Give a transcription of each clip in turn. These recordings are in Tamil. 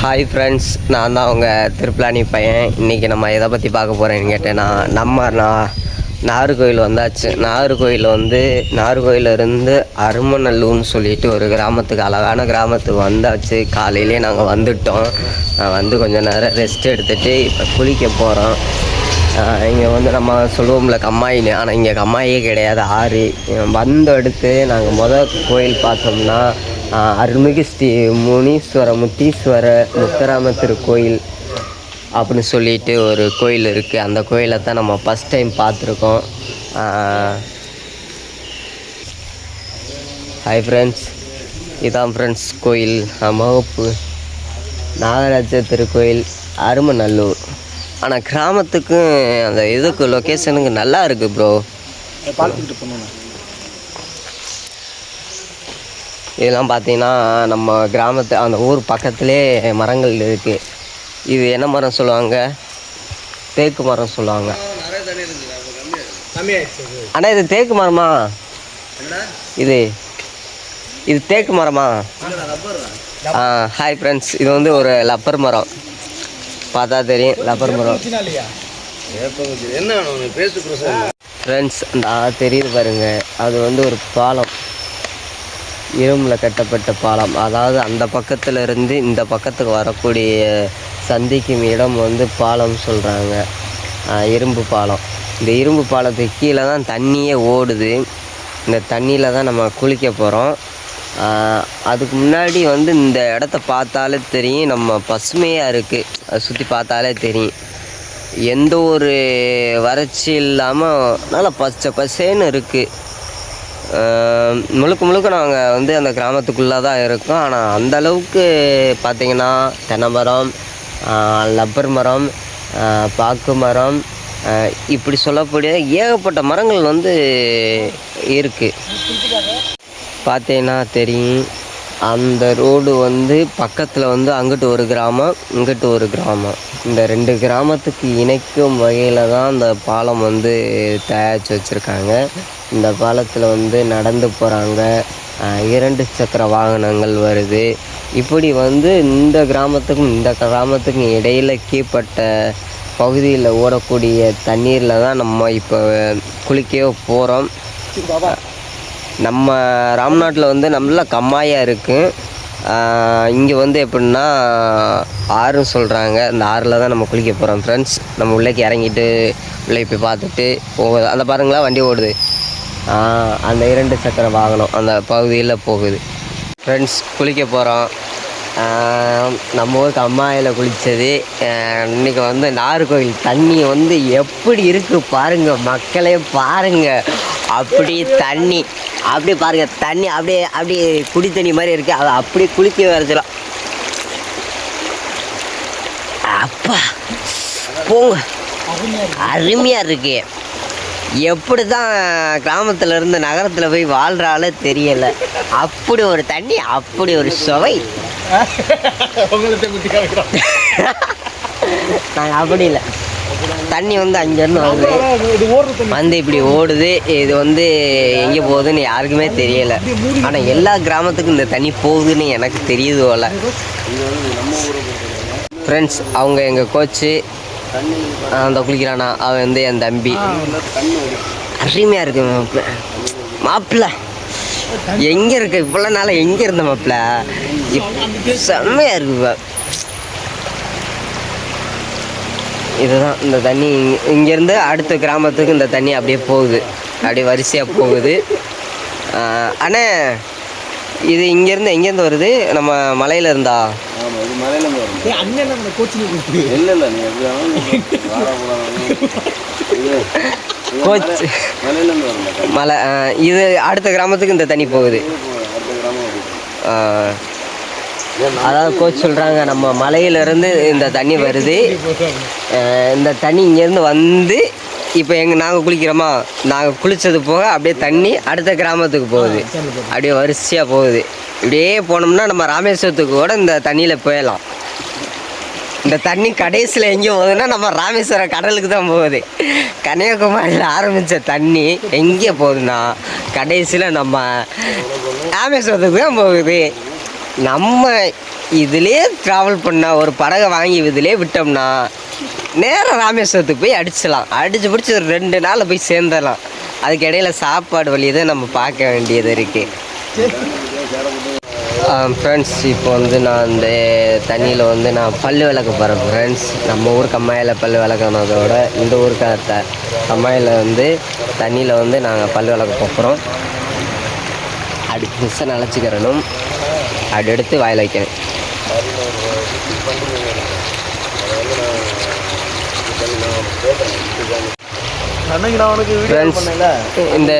ஹாய் ஃப்ரெண்ட்ஸ் நான் தான் அவங்க திருப்பிலானி பையன். இன்றைக்கி நம்ம எதை பற்றி பார்க்க போகிறேன்னு கேட்டேன்னா நம்ம நான் நாகர்கோயில் வந்தாச்சு. நாகர்கோயில் வந்து நாகர்கோயில இருந்து அருமநல்லூர்னு சொல்லிட்டு ஒரு கிராமத்துக்கு அழகான கிராமத்துக்கு வந்தாச்சு. காலையிலே நாங்கள் வந்துட்டோம். நான் வந்து கொஞ்சம் நேரம் ரெஸ்ட் எடுத்துகிட்டு இப்போ குளிக்க போகிறோம் இங்கே வந்து நம்ம சொல்லுவோம்ல கம்மாயின்னு. ஆனால் இங்கே கம்மாயே கிடையாது ஆறு. வந்த அடுத்து நாங்கள் மொதல் கோயில் பார்த்தோம்னா அருள்மிகு ஸ்ரீ முனீஸ்வர முத்தீஸ்வர முத்தராம திருக்கோயில் அப்படின்னு சொல்லிட்டு ஒரு கோயில் இருக்குது அந்த கோயிலை தான் நம்ம ஃபஸ்ட் டைம் பார்த்துருக்கோம். ஹாய் ஃப்ரெண்ட்ஸ் இதான் ஃப்ரெண்ட்ஸ் கோயில். மகப்பு நாகராஜ திருக்கோயில் அருமநல்லூர். ஆனால் கிராமத்துக்கும் அந்த இதுக்கு லொக்கேஷனுக்கு நல்லா இருக்குது ப்ரோ பார்த்துக்கிட்டு போனோம் இதெல்லாம் பார்த்தீங்கன்னா நம்ம கிராமத்து அந்த ஊர் பக்கத்திலே மரங்கள் இருக்குது இது என்ன மரம் சொல்லுவாங்க? தேக்கு மரம் சொல்லுவாங்க. அண்ணா இது தேக்கு மரமா? இது இது தேக்கு மரமா? ஆ ஹாய் ஃப்ரெண்ட்ஸ் இது வந்து ஒரு லப்பர் மரம். பார்த்தா தெரியும் லப்பர் மரம். ஃப்ரெண்ட்ஸ் தெரியுது பாருங்க. அது வந்து ஒரு பாலம். இரும்பில் கட்டப்பட்ட பாலம். அதாவது அந்த பக்கத்தில் இருந்து இந்த பக்கத்துக்கு வரக்கூடிய சந்திக்கும் இடம் வந்து பாலம் சொல்கிறாங்க இரும்பு பாலம். இந்த இரும்பு பாலத்துக்கு கீழே தான் தண்ணியே ஓடுது. இந்த தண்ணியில் தான் நம்ம குளிக்க போகிறோம் அதுக்கு முன்னாடி வந்து இந்த இடத்த பார்த்தாலே தெரியும். நம்ம பசுமையாக இருக்குது அதை சுற்றி பார்த்தாலே தெரியும். எந்த ஒரு வறட்சி இல்லாமல் நல்லா பச்சை பசேன்னு இருக்குது முழுக்க முழுக்க நாங்கள் வந்து அந்த கிராமத்துக்குள்ளே தான் இருக்கோம். ஆனால் அந்த அளவுக்கு பார்த்திங்கன்னா தென்னை மரம் லப்பர் மரம் பாக்கு மரம் இப்படி சொல்லக்கூடிய ஏகப்பட்ட மரங்கள் வந்து இருக்குது பார்த்தீங்கன்னா தெரியும் அந்த ரோடு வந்து பக்கத்தில் வந்து அங்கிட்டு ஒரு கிராமம் இங்கிட்டு ஒரு கிராமம். இந்த ரெண்டு கிராமத்துக்கு இணைக்கும் வகையில் தான் அந்த பாலம் வந்து தயாரித்து வச்சுருக்காங்க. இந்த பாலத்தில் வந்து நடந்து போகிறாங்க இரண்டு சக்கர வாகனங்கள் வருது. இப்படி வந்து இந்த கிராமத்துக்கும் இந்த கிராமத்துக்கும் இடையில் கீழ்ப்பட்ட பகுதியில் ஓடக்கூடிய தண்ணீரில் தான் நம்ம இப்போ குளிக்க போகிறோம் நம்ம ராம்நாட்டில் வந்து நல்ல கம்மாயாக இருக்குது இங்கே வந்து எப்படின்னா ஆறுன்னு சொல்கிறாங்க அந்த ஆறில் தான் நம்ம குளிக்க போகிறோம் ஃப்ரெண்ட்ஸ் நம்ம உள்ளேக்கு இறங்கிட்டு உள்ளே போய் பார்த்துட்டு போகுது. அந்த பாருங்களா வண்டி ஓடுது. அந்த இரண்டு சக்கர வாகனம் அந்த பகுதியில் போகுது. ஃப்ரெண்ட்ஸ் குளிக்க போகிறோம் நம்ம ஊருக்கு அம்மாயில் குளித்தது இன்றைக்கி வந்து நாகர்கோவில் தண்ணி வந்து எப்படி இருக்குது பாருங்கள் மக்களே பாருங்கள் அப்படி தண்ணி அப்படியே பாருங்கள் தண்ணி அப்படியே அப்படியே குடி தண்ணி மாதிரி இருக்குது அதை அப்படியே குளிக்க வரச்சலாம் அப்பா போங்க. அருமையாக இருக்கு. எப்படி தான் கிராமத்துல இருந்து நகரத்தில் போய் வாழ்கிறாலே தெரியல. அப்படி ஒரு தண்ணி அப்படி ஒரு சுவை. நாங்கள் அப்படி இல்லை. தண்ணி வந்து அங்கேருந்து வருது. வந்து இப்படி ஓடுது. இது வந்து எங்கே போகுதுன்னு யாருக்குமே தெரியல. ஆனால் எல்லா கிராமத்துக்கும் இந்த தண்ணி போகுதுன்னு எனக்கு தெரியுது போல. ஃப்ரெண்ட்ஸ் அவங்க எங்கள் கோச்சு அந்த குளிக்கிறானா அவன் வந்து என் தம்பி. அருமையாக இருக்கு மாப்பிள்ள மாப்பிள்ள எங்கே இருக்கு? இவ்வளோ நாளாக எங்கே இருந்த மாப்பிள்ள செம்மையாக இருக்கு இப்ப. இதுதான் இந்த தண்ணி. இங்க- இங்கேருந்து அடுத்த கிராமத்துக்கு இந்த தண்ணி அப்படியே போகுது. அப்படியே வரிசையாக போகுது. அண்ணே இது இங்கேருந்து எங்கேருந்து வருது? நம்ம மலையில இருந்தா. கோச். மலை- இது அடுத்த கிராமத்துக்கு இந்த தண்ணி போகுது. அதாவது கோச் சொல்கிறாங்க நம்ம மலையிலேருந்து இந்த தண்ணி வருது. இந்த தண்ணி இங்கேருந்து வந்து இப்போ எங்கள் நாங்கள் குளிக்கிறோமா? நாங்கள் குளித்தது போக அப்படியே தண்ணி அடுத்த கிராமத்துக்கு போகுது. அப்படியே வரிசையாக போகுது. இப்படியே போனோம்னா நம்ம ராமேஸ்வரத்துக்கு கூட இந்த தண்ணியில் போயிடலாம் இந்த தண்ணி கடைசியில் எங்கே போகுதுன்னா நம்ம ராமேஸ்வரம் கடலுக்கு தான் போகுது. கன்னியாகுமரியில் ஆரம்பித்த தண்ணி எங்கே போகுதுன்னா கடைசியில் நம்ம ராமேஸ்வரத்துக்கு தான் போகுது. நம்ம இதுலேயே ட்ராவல் பண்ண ஒரு படகை வாங்கி இதிலே விட்டோம்னா நேராக ராமேஸ்வரத்துக்கு போய் அடிச்சிடலாம். அடித்து பிடிச்சி ஒரு ரெண்டு நாளில் போய் சேர்ந்துடலாம். அதுக்கு இடையில சாப்பாடு வழி தான் நம்ம பார்க்க வேண்டியது இருக்குது ஃப்ரெண்ட்ஸ் இப்போ வந்து நான் இந்த தண்ணியில் வந்து நான் பல் விளக்க போகிறேன் ஃப்ரெண்ட்ஸ் நம்ம ஊர் கம்மாயில் பல் விளக்குனதோட இந்த ஊருக்கு த கம்மாயில் வந்து தண்ணியில் வந்து நாங்கள் பல் விளக்க போகிறோம் அடுத்து மிஸ்ஸை நினச்சிக்கிறணும். அப்படி எடுத்து வாயில் வைக்கணும். இந்த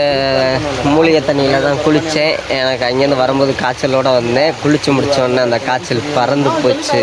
மூலிகை தண்ணியில் தான் குளித்தேன் எனக்கு அங்கேருந்து வரும்போது காய்ச்சலோடு வந்தேன். குளித்து முடிச்ச உடனே அந்த காய்ச்சல் பறந்து போச்சு.